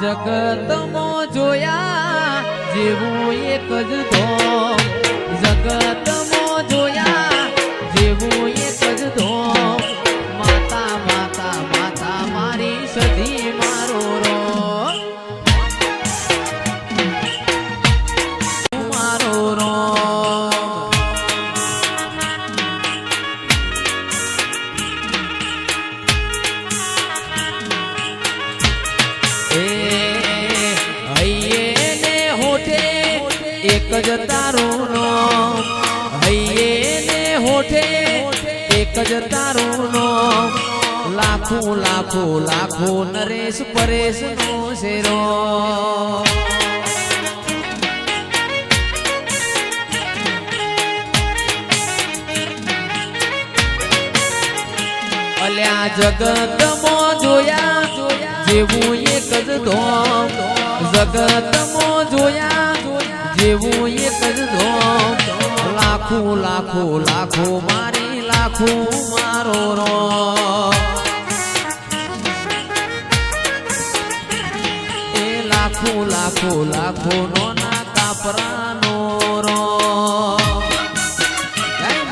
જગતમાં જોયા જેવું એક જ ધોમ. જગતમાં જ તારું નામ હૈયે ને હોઠે એક જ તારું લાખો લાખો લાખો નરેશ પરેશ નો શેરો. અલ્યા જગતમાં જોયા, જેવું એક જ ધોમ. જગતમાં જોયા જેવું એક જ ધોમ. લાખો લાખો લાખો, મારી લાખો, મારો રો એ લાખો લાખો લાખો નો ના કાપરાનો રો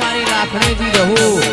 મારી લાખણી જી રહું.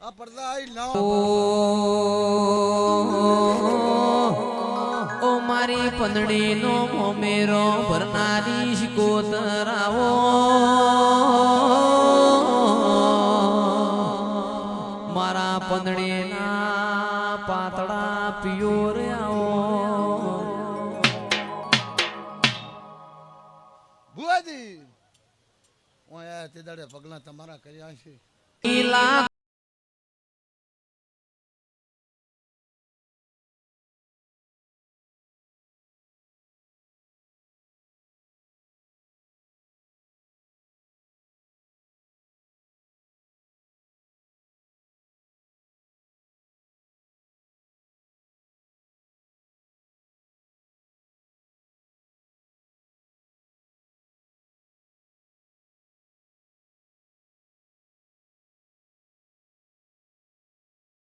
આ પડદા આઈ લાવ. ઓ મારી પંદડી નો મોમેરો ભરનારી શિકોતરાવો. મારા પંદડી ના પાતળા પિયો આવો ભુવાજી હું તે દાડે પગલા તમારા કર્યા છે.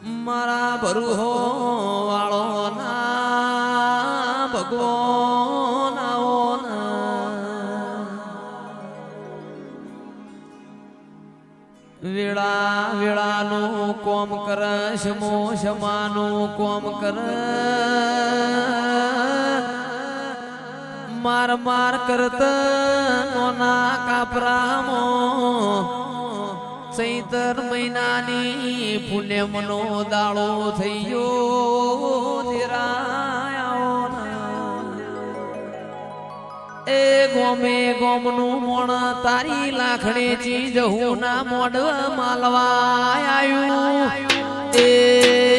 મારા ભરુહો વાળો ના ભગવાન વેળા, વેળાનું કોમ કર શમો શમાનું કોમ કર માર માર કરતા નોના કાપરામો ચૈતર મહિનાની પુણ્યમનો દાળો થઈ ગયો એ ગોમે ગોમનું મોણ તારી લાખણી ચીજ હું ના મોડ માલવા આવ્યું એ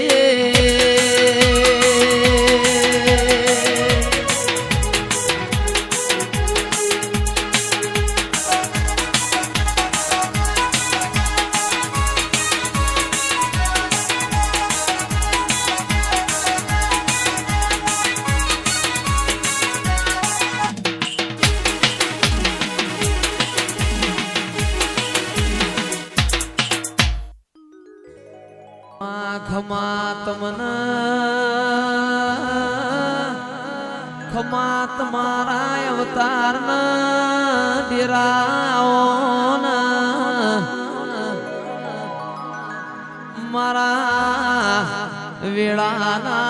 ખમા તમને ખમા તમારા અવતાર ડેરાઓ મારા વેળાના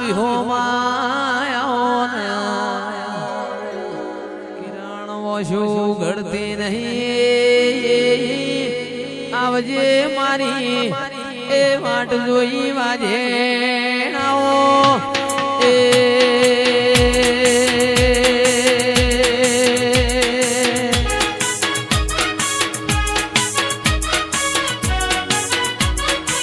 વિહોમાં કિરણ વશો ઘડતી નહીં. આવજે મારી એ વાટ જોઈ વાજે.